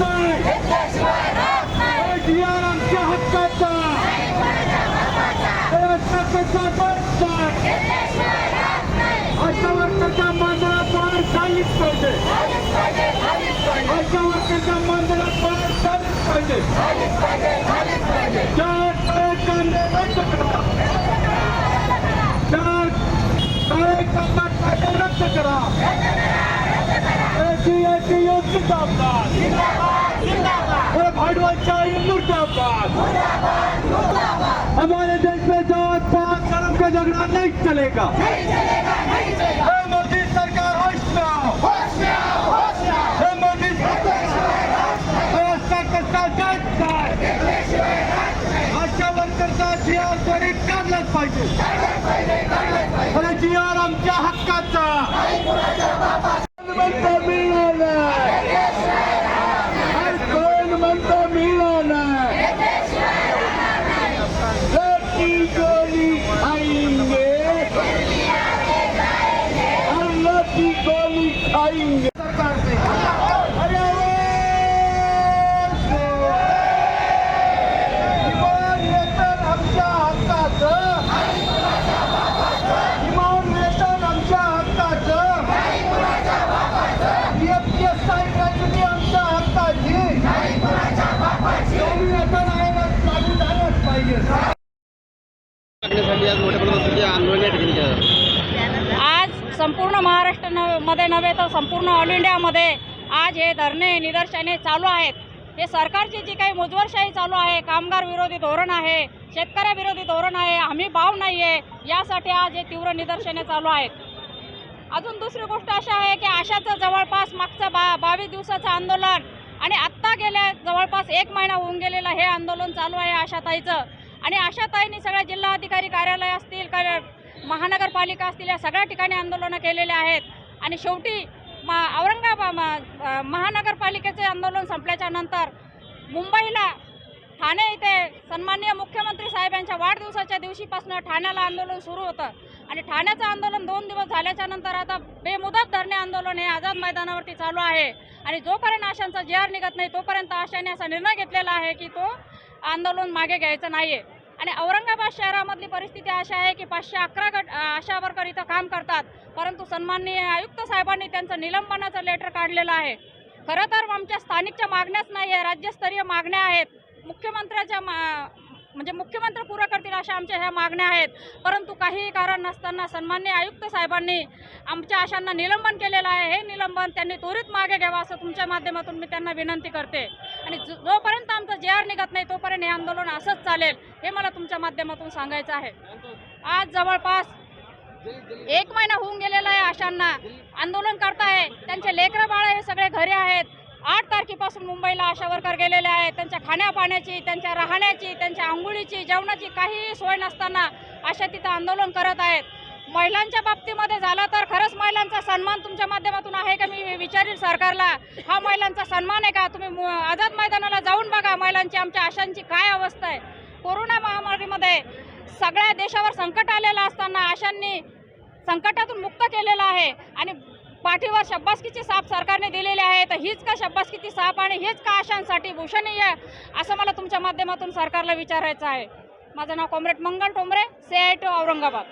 राहत नाही एटीआर आमच्या एटी योग्य अपघात मुर्दाबाद हमारे देश में जात पात धर्म का झगड़ा नहीं चलेगा मोदी सरकार होश में आओ हे मोदी व्यवस्था कसा जात काय अशा वर्करचा जी आर काढलाच पाहिजे अरे जी आमच्या हक्काचा Italy, I आज संपूर्ण महाराष्ट्र न- मध्ये नव्हे तर संपूर्ण ऑल इंडियामध्ये आज हे धरणे निदर्शने चालू आहेत. हे सरकारची जी काही मुजवरशाही चालू आहे कामगार विरोधी धोरण आहे शेतकऱ्याविरोधी धोरण आहे हमी भाव नाही आहे यासाठी आज हे तीव्र निदर्शने चालू आहेत. अजून दुसरी गोष्ट अशी आहे की आशाचं जवळपास मागचं बा बावीस दिवसाचं आंदोलन आणि आत्ता गेल्या जवळपास एक महिना होऊन गेलेलं हे आंदोलन चालू आहे आशाताईचं. आणि आशाताईंनी सगळ्या जिल्हाधिकारी कार्यालय असतील का महानगरपालिका असतील या सगळ्या ठिकाणी आंदोलनं केलेले आहेत. आणि शेवटी मा औरंगाबाद महानगरपालिकेचे आंदोलन संपल्याच्या नंतर मुंबईला ठाणे इथे सन्माननीय मुख्यमंत्री साहेबांच्या वाढदिवसाच्या दिवशीपासून ठाण्याला आंदोलन सुरू होतं. आणि ठाण्याचं आंदोलन दोन दिवस झाल्याच्यानंतर आता बेमुदत धरणे आंदोलन हे आझाद मैदानावरती चालू आहे. आणि जोपर्यंत आशांचा जे निघत नाही तोपर्यंत आशाने असा निर्णय घेतलेला आहे की तो आंदोलन मागे घ्यायचं नाही आहे आणि औरंगाबाद शहरामधली परिस्थिती अशी आहे की पाचशे अकरा गट आशा वर्कर इथं काम करतात. परंतु सन्माननीय आयुक्त साहेबांनी त्यांचं निलंबनाचं लेटर काढलेलं आहे. खरं तर आमच्या स्थानिकच्या मागण्याच नाही आहे राज्यस्तरीय मागण्या आहेत. मुख्यमंत्र्याच्या मा म्हणजे मुख्यमंत्री पुरं करतील अशा आमच्या ह्या मागण्या आहेत. परंतु काही कारण नसताना सन्मान्य आयुक्त साहेबांनी आमच्या आशांना निलंबन केलेलं आहे. हे निलंबन त्यांनी त्वरित मागे घ्यावं असं तुमच्या माध्यमातून मी त्यांना विनंती करते. आणि जोपर्यंत आमचं जे आर निघत नाही तोपर्यंत हे आंदोलन असंच चालेल हे मला तुमच्या माध्यमातून सांगायचं आहे. आज जवळपास एक महिना होऊन गेलेला आहे आशांना. आंदोलन करताय. त्यांचे लेकरं बाळ हे सगळे घरी आहेत. आठ तारखेपासून मुंबईला आशा वर्कर गेलेले आहेत. त्यांच्या खाण्यापाण्याची त्यांच्या राहण्याची त्यांच्या आंघोळीची जेवणाची काहीही सोय नसताना आशा तिथं आंदोलन करत आहेत. महिलांच्या बाबतीमध्ये झालं तर खरंच महिलांचा सन्मान तुमच्या माध्यमातून आहे का? मी विचारील सरकारला. हा महिलांचा सन्मान आहे का? तुम्ही आझाद मैदानाला जाऊन बघा महिलांची आमच्या आशांची काय अवस्था आहे. कोरोना महामारीमध्ये सगळ्या देशावर संकट आलेलं असताना आशांनी संकटातून मुक्त केलेलं आहे आणि पाठीवर शब्बासकीची साप सरकारने दिलेली आहे. तर हीच का शब्बासकीची साप आणि हेच का आशांसाठी भूषणीय असं मला तुमच्या माध्यमातून सरकारला विचारायचं आहे. माझं नाव comrade Mangal Tombre C I T Aurangabad.